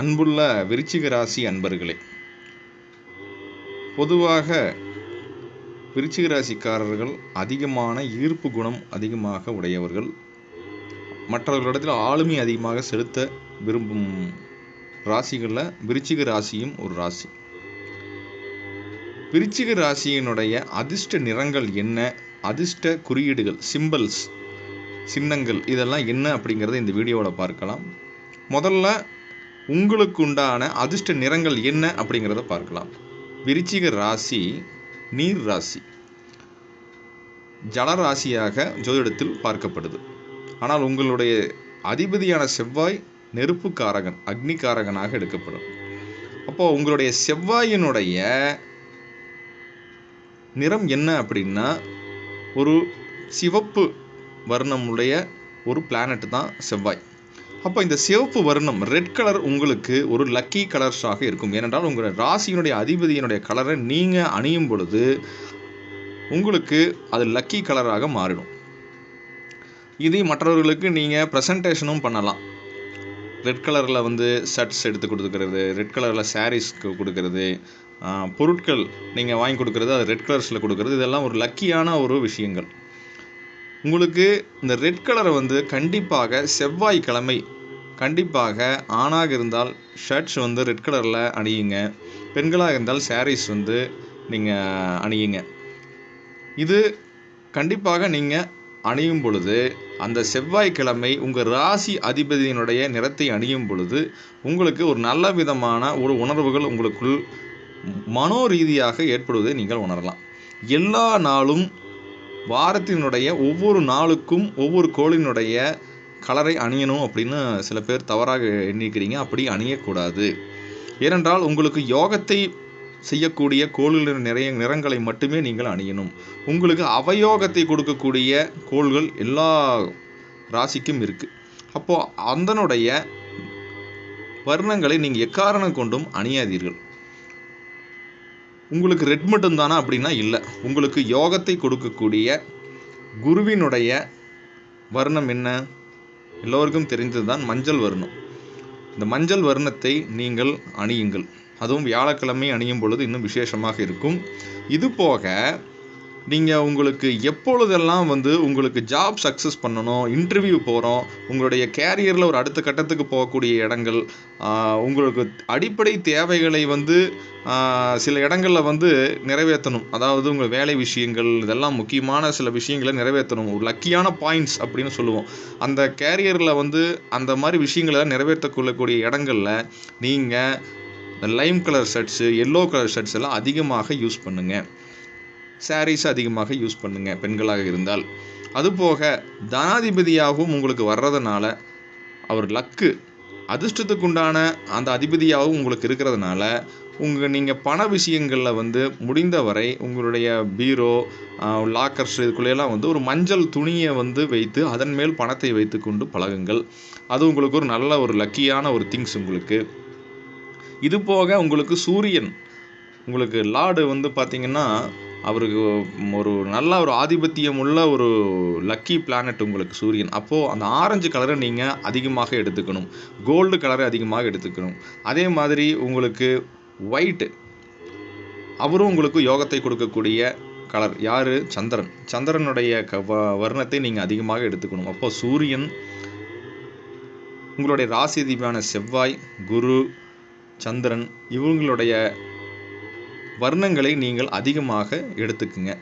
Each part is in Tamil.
அன்புள்ள விருச்சிக ராசி அன்பர்களே பொதுவாக விருச்சிக ராசிக்காரர்கள் அதிகமான ஈர்ப்பு குணம் அதிகமாக உடையவர்கள். மற்றவர்களிடத்தில் ஆளுமை அதிகமாக செலுத்த விரும்பும் ராசிகளில் விருச்சிக ராசியும் ஒரு ராசி. விருச்சிக ராசியினுடைய அதிர்ஷ்ட நிறங்கள் என்ன? அதிர்ஷ்ட குறியீடுகள் சிம்பிள்ஸ் சின்னங்கள் இதெல்லாம் என்ன அப்படிங்கிறத இந்த வீடியோவில் பார்க்கலாம். முதல்ல உங்களுக்கு உண்டான அதிர்ஷ்ட நிறங்கள் என்ன அப்படிங்கிறத பார்க்கலாம். விருச்சிக ராசி நீர் ராசி. ஜலராசியாக ஜோதிடத்தில் பார்க்கப்படுது. ஆனால் உங்களுடைய அதிபதியான செவ்வாய் நெருப்பு காரகன் அக்னி காரகனாக எடுக்கப்படும். அப்போ உங்களுடைய செவ்வாயினுடைய நிறம் என்ன அப்படின்னா ஒரு சிவப்பு வர்ணமுடைய ஒரு பிளானட் தான் செவ்வாய். அப்போ இந்த சிவப்பு வர்ணம் ரெட் கலர் உங்களுக்கு ஒரு லக்கி கலர்ஸாக இருக்கும். ஏனென்றால் உங்கள் ராசியினுடைய அதிபதியினுடைய கலரை நீங்கள் அணியும் பொழுது உங்களுக்கு அது லக்கி கலராக மாறிடும். இதை மற்றவர்களுக்கு நீங்கள் ப்ரெசன்டேஷனும் பண்ணலாம். ரெட் கலரில் வந்து ஷர்ட்ஸ் எடுத்து கொடுக்குறது ரெட் கலரில் சாரீஸ் கொடுக்கறது பொருட்கள் நீங்கள் வாங்கி கொடுக்குறது அது ரெட் கலர்ஸில் கொடுக்குறது. இதெல்லாம் ஒரு லக்கியான ஒரு விஷயங்கள். உங்களுக்கு இந்த ரெட் கலரை வந்து கண்டிப்பாக செவ்வாய்க்கிழமை கண்டிப்பாக ஆணாக இருந்தால் ஷர்ட்ஸ் வந்து ரெட் கலரில் அணியுங்க. பெண்களாக இருந்தால் சாரீஸ் வந்து நீங்கள் அணியுங்க. இது கண்டிப்பாக நீங்கள் அணியும் பொழுது அந்த செவ்வாய்க்கிழமை உங்கள் ராசி அதிபதியினுடைய நிறத்தை அணியும் பொழுது உங்களுக்கு ஒரு நல்ல விதமான ஒரு உணர்வுகள் உங்களுக்குள் மனோ ரீதியாக ஏற்படுவதை நீங்கள் உணரலாம். எல்லா நாளும் வாரத்தினுடைய ஒவ்வொரு நாளுக்கும் ஒவ்வொரு கோளினுடைய கலரை அணியணும் அப்படின்னு சில பேர் தவறாக எண்ணிக்கிறீங்க அப்படி அணியக்கூடாது. ஏனென்றால் உங்களுக்கு யோகத்தை செய்யக்கூடிய கோள்களின் நிறைய நிறங்களை மட்டுமே நீங்கள் அணியணும். உங்களுக்கு அவயோகத்தை கொடுக்கக்கூடிய கோள்கள் எல்லா ராசிக்கும் இருக்குது அப்போது அதனுடைய வர்ணங்களை நீங்கள் எக்காரணம் கொண்டும் அணியாதீர்கள். உங்களுக்கு ரெட் மட்டும் தானா அப்படின்னா இல்லை. உங்களுக்கு யோகத்தை கொடுக்கக்கூடிய குருவினுடைய வர்ணம் என்ன? எல்லோருக்கும் தெரிந்தது தான் மஞ்சள் வர்ணம். இந்த மஞ்சள் வர்ணத்தை நீங்கள் அணியுங்கள். அதுவும் வியாழக்கிழமை அணியும் பொழுது இன்னும் விசேஷமாக இருக்கும். இது போக நீங்கள் உங்களுக்கு எப்பொழுதெல்லாம் வந்து உங்களுக்கு ஜாப் சக்ஸஸ் பண்ணணும் இன்டர்வியூ போகிறோம் உங்களுடைய கேரியரில் ஒரு அடுத்த கட்டத்துக்கு போகக்கூடிய இடங்கள் உங்களுக்கு அடிப்படை தேவைகளை வந்து சில இடங்களில் வந்து நிறைவேற்றணும். அதாவது உங்கள் வேலை விஷயங்கள் இதெல்லாம் முக்கியமான சில விஷயங்களை நிறைவேற்றணும். ஒரு லக்கியான பாயிண்ட்ஸ் அப்படின்னு சொல்லுவோம். அந்த கேரியரில் வந்து அந்த மாதிரி விஷயங்களை நிறைவேற்றக்கொள்ளக்கூடிய இடங்களில் நீங்கள் lime colour shirts yellow colour shirts எல்லாம் அதிகமாக யூஸ் பண்ணுங்கள் சாரீஸ் அதிகமாக யூஸ் பண்ணுங்கள் பெண்களாக இருந்தால். அதுபோக தனாதிபதியாகவும் உங்களுக்கு வர்றதுனால அவர் லக்கு அதிர்ஷ்டத்துக்கு உண்டான அந்த அதிபதியாகவும் உங்களுக்கு இருக்கிறதுனால உங்கள் நீங்கள் பண விஷயங்களில் வந்து முடிந்தவரை உங்களுடைய பீரோ லாக்கர்ஸ் இதுக்குள்ளேயெல்லாம் வந்து ஒரு மஞ்சள் துணியை வந்து வைத்து அதன் மேல் பணத்தை வைத்து கொண்டு பழகுங்கள். அது உங்களுக்கு ஒரு நல்ல ஒரு லக்கியான ஒரு திங்ஸ் உங்களுக்கு. இது போக உங்களுக்கு சூரியன் உங்களுக்கு லார்டு வந்து பார்த்திங்கன்னா அவருக்கு ஒரு நல்ல ஒரு ஆதிபத்தியம் உள்ள ஒரு லக்கி பிளானட் உங்களுக்கு சூரியன். அப்போது அந்த ஆரஞ்சு கலரை நீங்கள் அதிகமாக எடுத்துக்கணும். கோல்டு கலரை அதிகமாக எடுத்துக்கணும். அதே மாதிரி உங்களுக்கு ஒயிட்டு அவரும் உங்களுக்கு யோகத்தை கொடுக்கக்கூடிய கலர் யார்? சந்திரன். சந்திரனுடைய க வர்ணத்தை நீங்கள் அதிகமாக எடுத்துக்கணும். அப்போ சூரியன் உங்களுடைய ராசி அதிபதியான செவ்வாய் குரு சந்திரன் இவங்களுடைய வர்ணங்களை நீங்கள் அதிகமாக எடுத்துக்குங்க.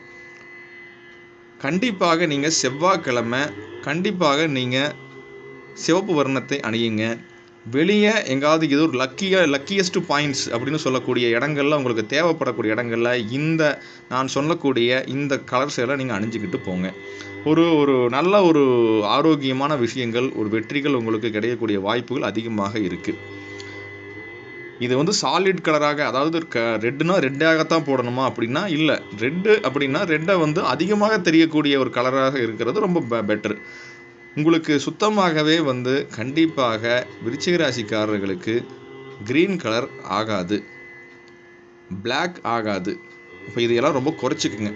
கண்டிப்பாக நீங்கள் செவ்வாய்க்கிழமை கண்டிப்பாக நீங்கள் சிவப்பு வர்ணத்தை அணியுங்க. வெளியே எங்காவது இது ஒரு லக்கிய லக்கியஸ்ட் பாயிண்ட்ஸ் அப்படின்னு சொல்லக்கூடிய இடங்கள்ல உங்களுக்கு தேவைப்படக்கூடிய இடங்கள்ல இந்த நான் சொல்லக்கூடிய இந்த கலர்ஸ் எல்லாம் நீங்கள் அணிஞ்சிக்கிட்டு போங்க. ஒரு ஒரு நல்ல ஒரு ஆரோக்கியமான விஷயங்கள் ஒரு வெற்றிகள் உங்களுக்கு கிடைக்கக்கூடிய வாய்ப்புகள் அதிகமாக இருக்குது இது வந்து சாலிட் கலராக அதாவது க ரெட்டுனா ரெட்டாகத்தான் போடணுமா அப்படின்னா இல்லை. ரெட்டு அப்படின்னா ரெட்டை வந்து அதிகமாக தெரியக்கூடிய ஒரு கலராக இருக்கிறது ரொம்ப பெ பெட்டர் உங்களுக்கு சுத்தமாகவே வந்து கண்டிப்பாக விருச்சிக ராசிக்காரர்களுக்கு க்ரீன் கலர் ஆகாது. பிளாக் ஆகாது. இப்போ இதையெல்லாம் ரொம்ப குறைச்சிக்குங்க.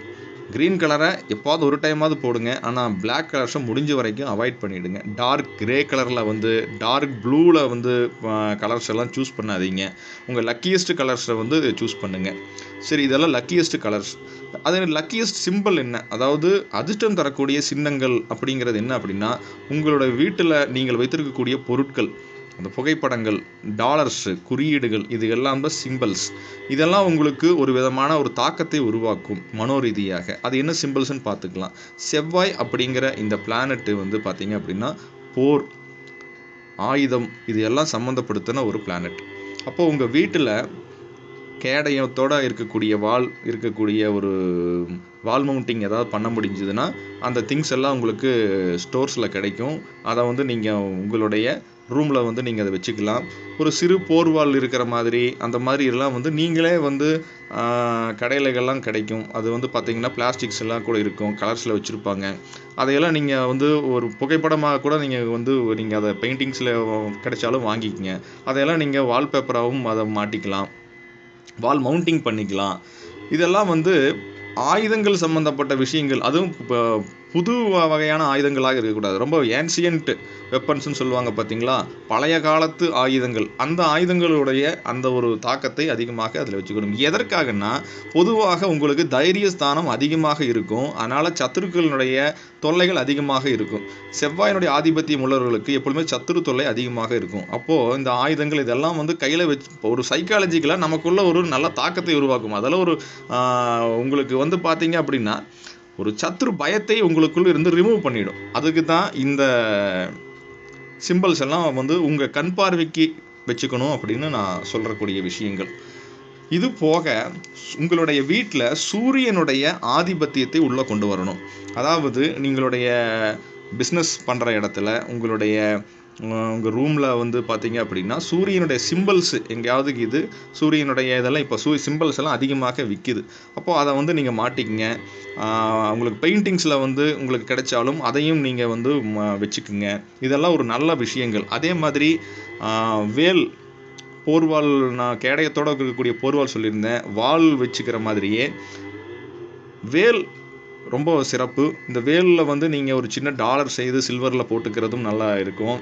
க்ரீன் கலரை எப்போது ஒரு டைமாவது போடுங்க. ஆனால் பிளாக் கலர்ஸை முடிஞ்ச வரைக்கும் அவாய்ட் பண்ணிவிடுங்க டார்க் கிரே கலரில் வந்து டார்க் ப்ளூவில் வந்து கலர்ஸ் எல்லாம் சூஸ் பண்ணாதீங்க. உங்கள் லக்கியஸ்ட் கலர்ஸை வந்து சூஸ் பண்ணுங்கள் சரி இதெல்லாம் லக்கியஸ்ட் கலர்ஸ் அது லக்கியஸ்ட் சிம்பிள் என்ன? அதாவது அதிர்ஷ்டம் தரக்கூடிய சின்னங்கள் அப்படிங்கிறது என்ன அப்படின்னா உங்களோட வீட்டில் நீங்கள் வைத்திருக்கக்கூடிய பொருட்கள். அந்த புகைப்படங்கள் டாலர்ஸு குறியீடுகள் இது எல்லாம் தான் சிம்பிள்ஸ் இதெல்லாம் உங்களுக்கு ஒரு விதமான ஒரு தாக்கத்தை உருவாக்கும் மனோரீதியாக. அது என்ன சிம்பிள்ஸ்னு பார்த்துக்கலாம். செவ்வாய் அப்படிங்கிற இந்த பிளானட்டு வந்து பார்த்தீங்க அப்படின்னா போர் ஆயுதம் இது எல்லாம் சம்மந்தப்படுத்தின ஒரு பிளானட் அப்போ உங்கள் வீட்டில் கேடயத்தோட இருக்கக்கூடிய வால் இருக்கக்கூடிய ஒரு வால் மவுண்டிங் ஏதாவது பண்ண முடிஞ்சதுன்னா அந்த திங்ஸ் எல்லாம் உங்களுக்கு ஸ்டோர்ஸில் கிடைக்கும். அதை வந்து நீங்கள் உங்களுடைய ரூமில் வந்து நீங்கள் அதை வச்சுக்கலாம். ஒரு சிறு போர்வால் இருக்கிற மாதிரி அந்த மாதிரி எல்லாம் வந்து நீங்களே வந்து கடையிலகள்லாம் கிடைக்கும். அது வந்து பார்த்திங்கன்னா பிளாஸ்டிக்ஸ் எல்லாம் கூட இருக்கும் கலர்ஸில் வச்சுருப்பாங்க. அதையெல்லாம் நீங்கள் வந்து ஒரு புகைப்படமாக கூட நீங்கள் வந்து நீங்கள் அதை பெயிண்டிங்ஸில் கிடைச்சாலும் வாங்கிக்கங்க. அதையெல்லாம் நீங்கள் வால்பேப்பராகவும் அதை மாட்டிக்கலாம். வால் மவுண்டிங் பண்ணிக்கலாம். இதெல்லாம் வந்து ஆயுதங்கள் சம்மந்தப்பட்ட விஷயங்கள் அதுவும் இப்போ புது வகையான ஆயுதங்களாக இருக்கக்கூடாது. ரொம்ப ஏன்சியன்ட் வெப்பன்ஸ்னு சொல்லுவாங்க பார்த்தீங்களா? பழைய காலத்து ஆயுதங்கள். அந்த ஆயுதங்களுடைய அந்த ஒரு தாக்கத்தை அதிகமாக அதில் வச்சுக்கணும். எதற்காகன்னா பொதுவாக உங்களுக்கு தைரிய ஸ்தானம் அதிகமாக இருக்கும். அதனால் சத்துருக்களினுடைய தொல்லைகள் அதிகமாக இருக்கும். செவ்வாயினுடைய ஆதிபத்தியம் உள்ளவர்களுக்கு எப்பொழுதுமே சத்துரு தொல்லை அதிகமாக இருக்கும். அப்போது இந்த ஆயுதங்கள் இதெல்லாம் வந்து கையில் வச்சு ஒரு சைக்காலஜிக்கலாக நமக்குள்ள ஒரு நல்ல தாக்கத்தை உருவாக்கும். அதெல்லாம் ஒரு உங்களுக்கு வந்து பார்த்தீங்க அப்படின்னா ஒரு சத்துரு பயத்தை உங்களுக்குள்ள இருந்து ரிமூவ் பண்ணிடும். அதுக்கு தான் இந்த சிம்பிள்ஸ் எல்லாம் வந்து உங்கள் கண் பார்வைக்கு வச்சுக்கணும் அப்படின்னு நான் சொல்கிறக்கூடிய விஷயங்கள். இது போக உங்களுடைய வீட்டில் சூரியனுடைய ஆதிபத்தியத்தை உள்ளே கொண்டு வரணும். அதாவது நீங்களுடைய பிஸ்னஸ் பண்ணுற இடத்துல உங்களுடைய உங்கள் ரூமில் வந்து பார்த்தீங்க அப்படின்னா சூரியனுடைய சிம்பிள்ஸ் எங்கேயாவது இது சூரியனுடைய இதெல்லாம் இப்போ சூ சிம்பிள்ஸ் எல்லாம் அதிகமாக விற்கிது அப்போது அதை வந்து நீங்கள் மாட்டிக்கங்க. உங்களுக்கு பெயிண்டிங்ஸில் வந்து உங்களுக்கு கிடைச்சாலும் அதையும் நீங்கள் வந்து ம- வச்சுக்குங்க. இதெல்லாம் ஒரு நல்ல விஷயங்கள். அதே மாதிரி வேல் போர்வால் நான் கேடயத்தோடு இருக்கக்கூடிய போர்வால் சொல்லியிருந்தேன். வால் வச்சுக்கிற மாதிரியே வேல் ரொம்ப சிறப்பு. இந்த வேலில் வந்து நீங்கள் ஒரு சின்ன டாலர் செய்து சில்வரில் போட்டுக்கிறதும் நல்லா இருக்கும்.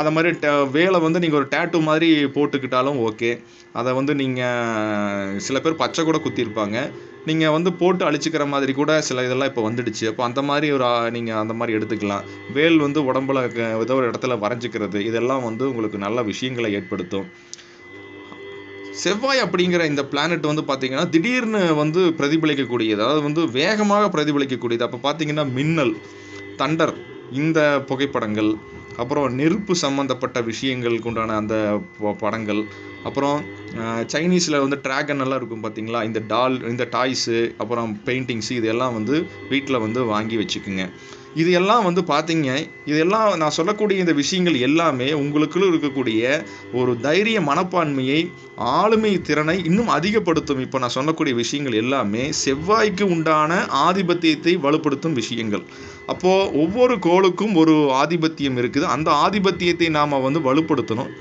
அதை மாதிரி ட வேலை வந்து நீங்கள் ஒரு டேட்டு மாதிரி போட்டுக்கிட்டாலும் ஓகே அதை வந்து நீங்கள் சில பேர் பச்சை கூட குத்திருப்பாங்க நீங்கள் வந்து போட்டு அழிச்சிக்கிற மாதிரி கூட சில இதெல்லாம் இப்போ வந்துடுச்சு. அப்போ அந்த மாதிரி ஒரு நீங்கள் அந்த மாதிரி எடுத்துக்கலாம். வேல் வந்து உடம்புல ஏதோ ஒரு இடத்துல வரைஞ்சிக்கிறது இதெல்லாம் வந்து உங்களுக்கு நல்ல விஷயங்களை ஏற்படுத்தும். செவ்வாய் அப்படிங்கிற இந்த பிளானட் வந்து பார்த்தீங்கன்னா திடீர்னு வந்து பிரதிபலிக்கக்கூடியது அதாவது வந்து வேகமாக பிரதிபலிக்கக்கூடியது. அப்போ பார்த்தீங்கன்னா மின்னல் தண்டர் இந்த புகைப்படங்கள் அப்புறம் நெருப்பு சம்மந்தப்பட்ட விஷயங்களுக்கு உண்டான அந்த படங்கள் அப்புறம் சைனீஸில் வந்து ட்ராகன் எல்லாம் இருக்கும் பார்த்தீங்களா இந்த டால் இந்த டாய்ஸு அப்புறம் பெயிண்டிங்ஸு இதெல்லாம் வந்து வீட்டில் வந்து வாங்கி வச்சுக்குங்க. இது எல்லாம் வந்து பார்த்தீங்க இதெல்லாம் நான் சொல்லக்கூடிய இந்த விஷயங்கள் எல்லாமே உங்களுக்குள்ள இருக்கக்கூடிய ஒரு தைரிய மனப்பான்மையை ஆளுமை திறனை இன்னும் அதிகப்படுத்தும். இப்போ நான் சொல்லக்கூடிய விஷயங்கள் எல்லாமே செவ்வாய்க்கு உண்டான ஆதிபத்தியத்தை வலுப்படுத்தும் விஷயங்கள். அப்போது ஒவ்வொரு கோளுக்கும் ஒரு ஆதிபத்தியம் இருக்குது. அந்த ஆதிபத்தியத்தை நாம் வந்து வலுப்படுத்தணும்.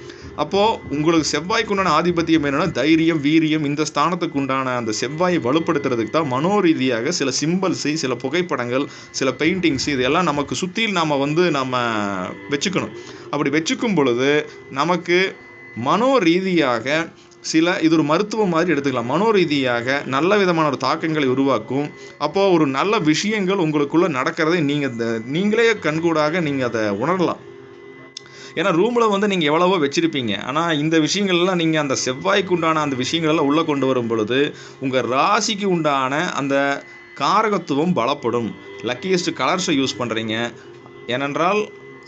அப்போது உங்களுக்கு செவ்வாய்க்கு உண்டான ஆதிபத்தியம் என்னென்னா தைரியம் வீரியம் இந்த ஸ்தானத்துக்கு உண்டான அந்த செவ்வாயை வலுப்படுத்துறதுக்கு தான் மனோரீதியாக சில சிம்பிள்ஸு சில புகைப்படங்கள் சில பெயிண்டிங்ஸ் இதெல்லாம் நமக்கு சுற்றியில் நாம் வந்து நம்ம வச்சுக்கணும். அப்படி வச்சுக்கும் பொழுது நமக்கு மனோ ரீதியாக சில இது ஒரு மருத்துவம் மாதிரி எடுத்துக்கலாம். மனோ ரீதியாக நல்ல விதமான ஒரு தாக்கங்களை உருவாக்கும். அப்போது ஒரு நல்ல விஷயங்கள் உங்களுக்குள்ளே நடக்கிறதை நீங்கள் நீங்களே கண்கூடாக நீங்கள் அதை உணரலாம். ஏன்னா ரூமில் வந்து நீங்கள் எவ்வளவோ வச்சுருப்பீங்க. ஆனால் இந்த விஷயங்கள்லாம் நீங்கள் அந்த செவ்வாய்க்கு உண்டான அந்த விஷயங்களெல்லாம் உள்ளே கொண்டு வரும் பொழுது உங்கள் ராசிக்கு உண்டான அந்த காரகத்துவம் பலப்படும். லக்கியஸ்ட் கலர்ஸை யூஸ் பண்ணுறீங்க ஏனென்றால்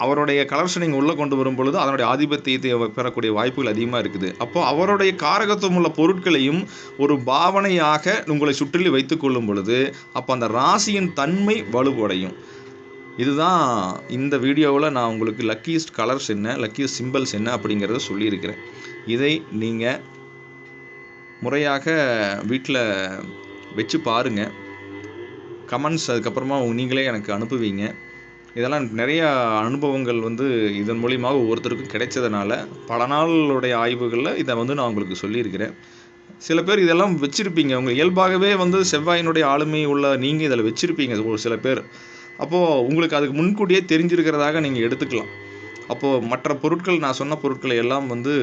அவருடைய கலர்ஸை நீங்கள் உள்ளே கொண்டு வரும் பொழுது அதனுடைய ஆதிபத்தியத்தை பெறக்கூடிய வாய்ப்புகள் அதிகமாக இருக்குது. அப்போ அவருடைய காரகத்துவம் உள்ள பொருட்களையும் ஒரு பாவனையாக உங்களை சுற்றிலும் வைத்துக்கொள்ளும் பொழுது அப்போ அந்த ராசியின் தன்மை வலுவடையும். இதுதான் இந்த வீடியோவில் நான் உங்களுக்கு லக்கியஸ்ட் கலர்ஸ் என்ன லக்கியஸ்ட் சிம்பிள்ஸ் என்ன அப்படிங்கிறத சொல்லியிருக்கிறேன். இதை நீங்கள் முறையாக வீட்டில் வச்சு பாருங்கள் கமெண்ட்ஸ் அதுக்கப்புறமா நீங்களே எனக்கு அனுப்புவீங்க. இதெல்லாம் நிறையா அனுபவங்கள் வந்து இதன் மூலியமாக ஒவ்வொருத்தருக்கும் கிடைச்சதுனால பல நாளுடைய ஆய்வுகளில் இதை வந்து நான் உங்களுக்கு சொல்லியிருக்கிறேன். சில பேர் இதெல்லாம் வச்சுருப்பீங்க. உங்கள் இயல்பாகவே வந்து செவ்வாயினுடைய ஆளுமை உள்ள நீங்கள் இதில் வச்சுருப்பீங்க. ஒரு சில பேர் அப்போது உங்களுக்கு அதுக்கு முன்கூட்டியே தெரிஞ்சிருக்கிறதாக நீங்கள் எடுத்துக்கலாம். அப்போது மற்ற பொருட்கள் நான் சொன்ன பொருட்களை எல்லாம் வந்து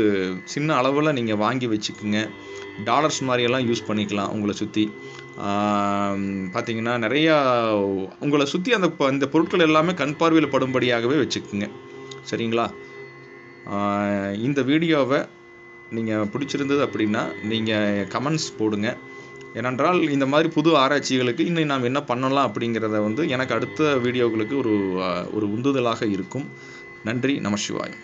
சின்ன அளவில் நீங்கள் வாங்கி வச்சுக்குங்க. டாலர்ஸ் மாதிரியெல்லாம் யூஸ் பண்ணிக்கலாம் உங்களை சுற்றி பார்த்தீங்கன்னா நிறையா உங்களை சுற்றி அந்த இந்த பொருட்கள் எல்லாமே கண் பார்வையில் படும்படியாகவே வச்சுக்குங்க. சரிங்களா? இந்த வீடியோவை நீங்கள் பிடிச்சிருந்தது அப்படின்னா நீங்கள் கமெண்ட்ஸ் போடுங்க. ஏனென்றால் இந்த மாதிரி புது ஆராய்ச்சிகளுக்கு இன்னும் நாம் என்ன பண்ணலாம் அப்படிங்கிறத வந்து எனக்கு அடுத்த வீடியோக்களுக்கு ஒரு ஒரு உந்துதலாக இருக்கும். நன்றி நமசிவாயம்